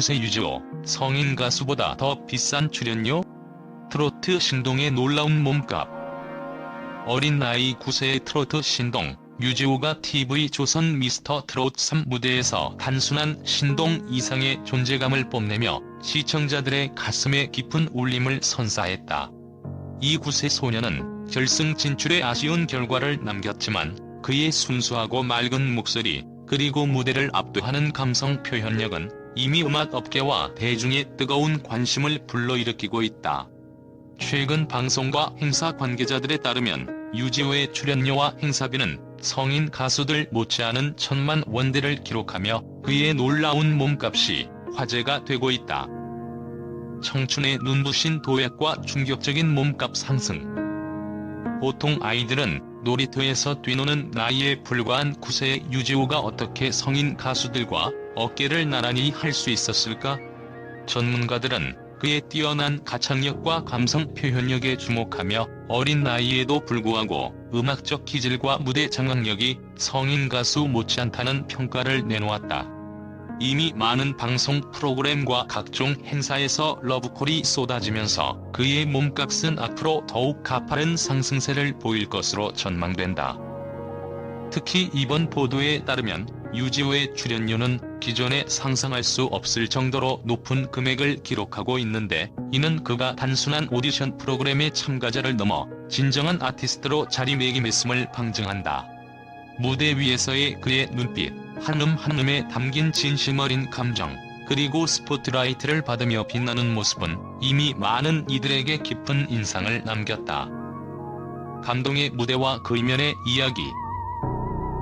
9세 유지호, 성인 가수보다 더 비싼 출연료? 트로트 신동의 놀라운 몸값. 어린 나이 9세의 트로트 신동, 유지호가 TV조선 미스터 트롯 3 무대에서 단순한 신동 이상의 존재감을 뽐내며 시청자들의 가슴에 깊은 울림을 선사했다. 이 9세 소녀는 결승 진출에 아쉬운 결과를 남겼지만 그의 순수하고 맑은 목소리 그리고 무대를 압도하는 감성 표현력은 이미 음악 업계와 대중의 뜨거운 관심을 불러일으키고 있다. 최근 방송과 행사 관계자들에 따르면 유지호의 출연료와 행사비는 성인 가수들 못지않은 천만 원대를 기록하며 그의 놀라운 몸값이 화제가 되고 있다. 청춘의 눈부신 도약과 충격적인 몸값 상승. 보통 아이들은 놀이터에서 뛰노는 나이에 불과한 9세의 유지호가 어떻게 성인 가수들과 어깨를 나란히 할 수 있었을까? 전문가들은 그의 뛰어난 가창력과 감성 표현력에 주목하며 어린 나이에도 불구하고 음악적 기질과 무대 장악력이 성인 가수 못지않다는 평가를 내놓았다. 이미 많은 방송 프로그램과 각종 행사에서 러브콜이 쏟아지면서 그의 몸값은 앞으로 더욱 가파른 상승세를 보일 것으로 전망된다. 특히 이번 보도에 따르면 유지호의 출연료는 기존에 상상할 수 없을 정도로 높은 금액을 기록하고 있는데 이는 그가 단순한 오디션 프로그램의 참가자를 넘어 진정한 아티스트로 자리매김했음을 방증한다. 무대 위에서의 그의 눈빛, 한음 한음에 담긴 진심 어린 감정, 그리고 스포트라이트를 받으며 빛나는 모습은 이미 많은 이들에게 깊은 인상을 남겼다. 감동의 무대와 그 이면의 이야기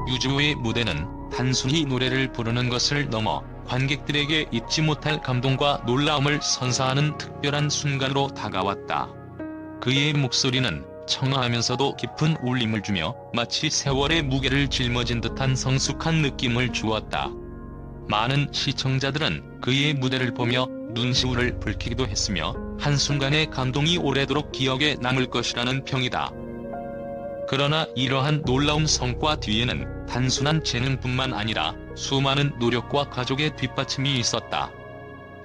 유주의 무대는 단순히 노래를 부르는 것을 넘어 관객들에게 잊지 못할 감동과 놀라움을 선사하는 특별한 순간으로 다가왔다. 그의 목소리는 청아하면서도 깊은 울림을 주며 마치 세월의 무게를 짊어진 듯한 성숙한 느낌을 주었다. 많은 시청자들은 그의 무대를 보며 눈시울을 붉히기도 했으며 한순간의 감동이 오래도록 기억에 남을 것이라는 평이다. 그러나 이러한 놀라운 성과 뒤에는 단순한 재능뿐만 아니라 수많은 노력과 가족의 뒷받침이 있었다.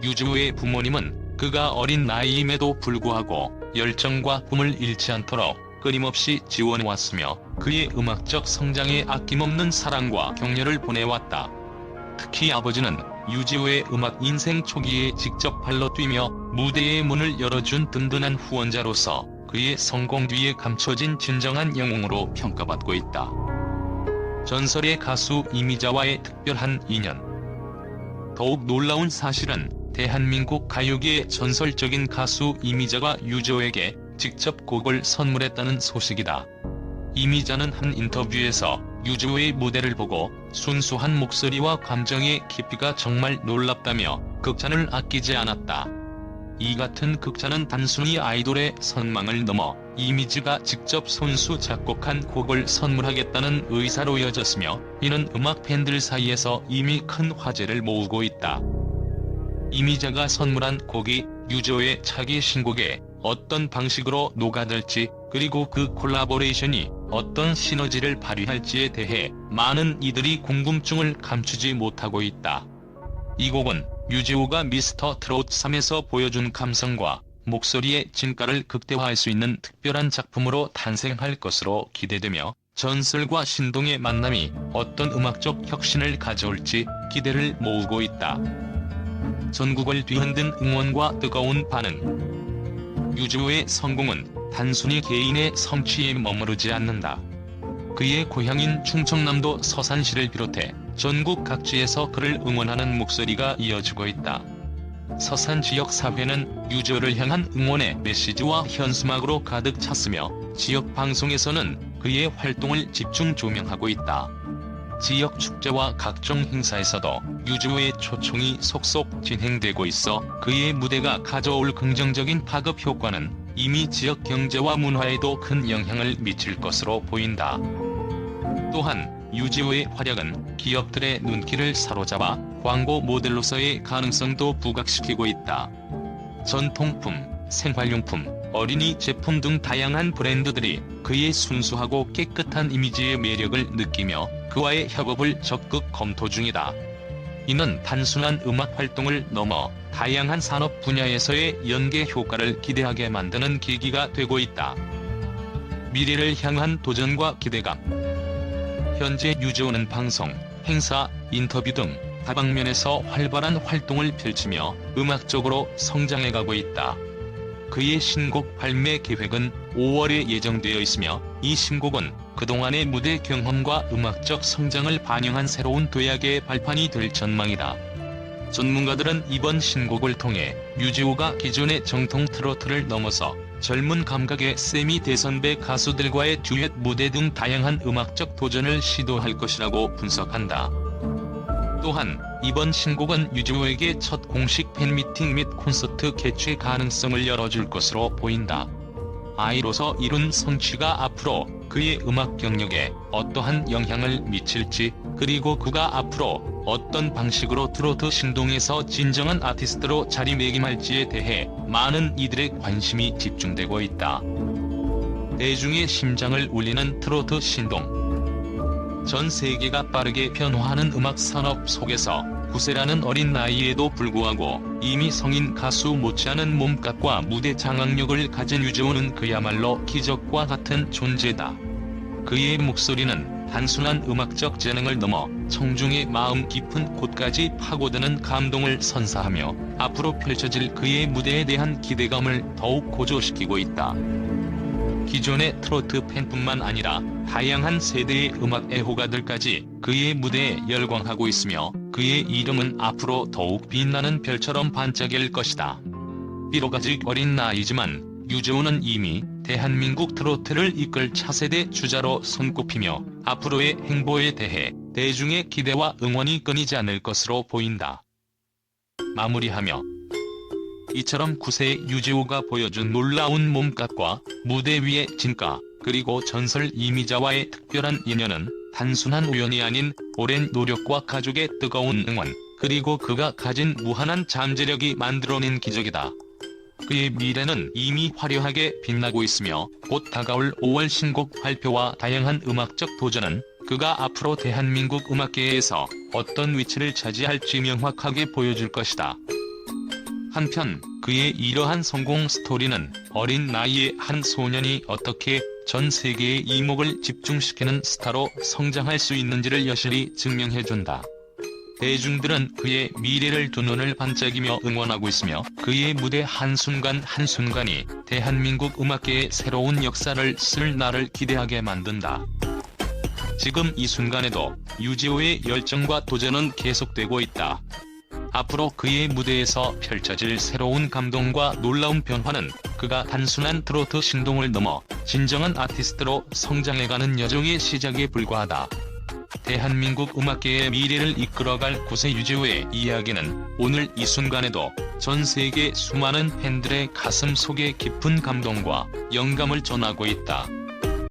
유주의 부모님은 그가 어린 나이임에도 불구하고 열정과 꿈을 잃지 않도록 끊임없이 지원해왔으며 그의 음악적 성장에 아낌없는 사랑과 격려를 보내왔다. 특히 아버지는 유지호의 음악 인생 초기에 직접 발로 뛰며 무대의 문을 열어준 든든한 후원자로서 그의 성공 뒤에 감춰진 진정한 영웅으로 평가받고 있다. 전설의 가수 이미자와의 특별한 인연 더욱 놀라운 사실은 대한민국 가요계의 전설적인 가수 이미자가 유저에게 직접 곡을 선물했다는 소식이다. 이미자는 한 인터뷰에서 유주의 무대를 보고 순수한 목소리와 감정의 깊이가 정말 놀랍다며 극찬을 아끼지 않았다. 이 같은 극찬은 단순히 아이돌의 선망을 넘어 이미지가 직접 손수 작곡한 곡을 선물하겠다는 의사로 이어졌으며 이는 음악 팬들 사이에서 이미 큰 화제를 모으고 있다. 이미자가 선물한 곡이 유저의 차기 신곡에 어떤 방식으로 녹아들지 그리고 그 콜라보레이션이 어떤 시너지를 발휘할지에 대해 많은 이들이 궁금증을 감추지 못하고 있다. 이 곡은 유지호가 미스터 트롯 3에서 보여준 감성과 목소리의 진가를 극대화할 수 있는 특별한 작품으로 탄생할 것으로 기대되며 전설과 신동의 만남이 어떤 음악적 혁신을 가져올지 기대를 모으고 있다. 전국을 뒤흔든 응원과 뜨거운 반응. 유주호의 성공은 단순히 개인의 성취에 머무르지 않는다. 그의 고향인 충청남도 서산시를 비롯해 전국 각지에서 그를 응원하는 목소리가 이어지고 있다. 서산 지역 사회는 유저를 향한 응원의 메시지와 현수막으로 가득 찼으며 지역 방송에서는 그의 활동을 집중 조명하고 있다. 지역 축제와 각종 행사에서도 유주의 초청이 속속 진행되고 있어 그의 무대가 가져올 긍정적인 파급 효과는 이미 지역 경제와 문화에도 큰 영향을 미칠 것으로 보인다. 또한 유지호의 활약은 기업들의 눈길을 사로잡아 광고 모델로서의 가능성도 부각시키고 있다. 전통품, 생활용품, 어린이 제품 등 다양한 브랜드들이 그의 순수하고 깨끗한 이미지의 매력을 느끼며 그와의 협업을 적극 검토 중이다. 이는 단순한 음악 활동을 넘어 다양한 산업 분야에서의 연계 효과를 기대하게 만드는 계기가 되고 있다. 미래를 향한 도전과 기대감. 현재 유재호는 방송, 행사, 인터뷰 등 다방면에서 활발한 활동을 펼치며 음악적으로 성장해가고 있다. 그의 신곡 발매 계획은 5월에 예정되어 있으며 이 신곡은 그동안의 무대 경험과 음악적 성장을 반영한 새로운 도약의 발판이 될 전망이다. 전문가들은 이번 신곡을 통해 유지호가 기존의 정통 트로트를 넘어서 젊은 감각의 세미 대선배 가수들과의 듀엣 무대 등 다양한 음악적 도전을 시도할 것이라고 분석한다. 또한 이번 신곡은 유지호에게 첫 공식 팬미팅 및 콘서트 개최 가능성을 열어줄 것으로 보인다. 아이로서 이룬 성취가 앞으로 그의 음악 경력에 어떠한 영향을 미칠지 그리고 그가 앞으로 어떤 방식으로 트로트 신동에서 진정한 아티스트로 자리매김할지에 대해 많은 이들의 관심이 집중되고 있다. 대중의 심장을 울리는 트로트 신동 전 세계가 빠르게 변화하는 음악 산업 속에서 9세라는 어린 나이에도 불구하고 이미 성인 가수 못지않은 몸값과 무대 장악력을 가진 유재호는 그야말로 기적과 같은 존재다. 그의 목소리는 단순한 음악적 재능을 넘어 청중의 마음 깊은 곳까지 파고드는 감동을 선사하며 앞으로 펼쳐질 그의 무대에 대한 기대감을 더욱 고조시키고 있다. 기존의 트로트 팬뿐만 아니라 다양한 세대의 음악 애호가들까지 그의 무대에 열광하고 있으며 그의 이름은 앞으로 더욱 빛나는 별처럼 반짝일 것이다. 비록 아직 어린 나이지만 유재호는 이미 대한민국 트로트를 이끌 차세대 주자로 손꼽히며 앞으로의 행보에 대해 대중의 기대와 응원이 끊이지 않을 것으로 보인다. 마무리하며 이처럼 9세의 유지호가 보여준 놀라운 몸값과 무대 위의 진가, 그리고 전설 이미자와의 특별한 인연은 단순한 우연이 아닌 오랜 노력과 가족의 뜨거운 응원, 그리고 그가 가진 무한한 잠재력이 만들어낸 기적이다. 그의 미래는 이미 화려하게 빛나고 있으며 곧 다가올 5월 신곡 발표와 다양한 음악적 도전은 그가 앞으로 대한민국 음악계에서 어떤 위치를 차지할지 명확하게 보여줄 것이다. 한편 그의 이러한 성공 스토리는 어린 나이에 한 소년이 어떻게 전 세계의 이목을 집중시키는 스타로 성장할 수 있는지를 여실히 증명해준다. 대중들은 그의 미래를 두 눈을 반짝이며 응원하고 있으며 그의 무대 한순간 한순간이 대한민국 음악계의 새로운 역사를 쓸 날을 기대하게 만든다. 지금 이 순간에도 유지호의 열정과 도전은 계속되고 있다. 앞으로 그의 무대에서 펼쳐질 새로운 감동과 놀라운 변화는 그가 단순한 트로트 신동을 넘어 진정한 아티스트로 성장해가는 여정의 시작에 불과하다. 대한민국 음악계의 미래를 이끌어갈 구세 유지호의 이야기는 오늘 이 순간에도 전 세계 수많은 팬들의 가슴 속에 깊은 감동과 영감을 전하고 있다.